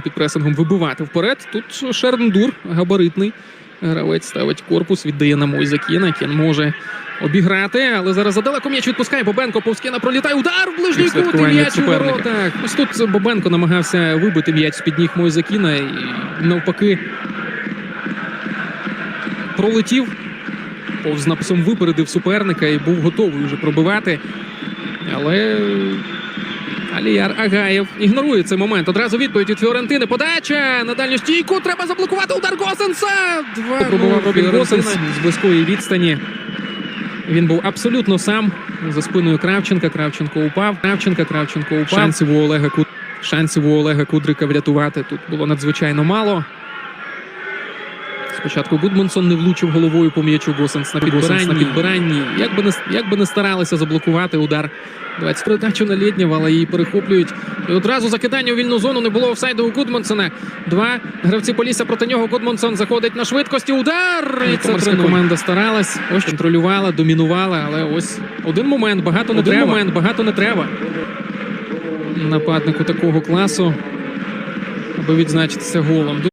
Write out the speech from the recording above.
під пресингом вибивати вперед. Тут Шерндур, габаритний гравець, ставить корпус, віддає на Мойзакіна. Кін може обіграти, але зараз задалеко м'яч відпускає. Бобенко повз Кіна пролітає. Удар в ближній кут і м'яч у воротах. Ось тут Бобенко намагався вибити м'яч з-під ніг Мойзакіна і навпаки пролетів. Повз написом випередив суперника і був готовий вже пробивати. Але Аліяр Агаєв ігнорує цей момент. Одразу відповідь від Фіорентини. Подача на дальню стійку. Треба заблокувати удар Госенса. Два Пробував ну, Робін Госенс. з близької відстані. Він був абсолютно сам за спиною Кравченка. Кравченко упав. Кравченка, Кравченко упав. Шансів у Олега Куд... Шансів у Олега Кудрика врятувати тут було надзвичайно мало. Спочатку Гудмансон не влучив головою по м'ячу Госенс на підбиранні. на підбиранні. Як би не, як би не старалися заблокувати удар. 20 передачу на Лєднєва, але її перехоплюють. І одразу закидання у вільну зону не було офсайду у Гудмансона. Два гравці Полісся проти нього. Гудмансон заходить на швидкості. Удар! І це Комерська команда старалась, ось контролювала, домінувала, але ось один момент, багато не Один треба. момент, багато не треба. Нападнику такого класу, аби відзначитися голом.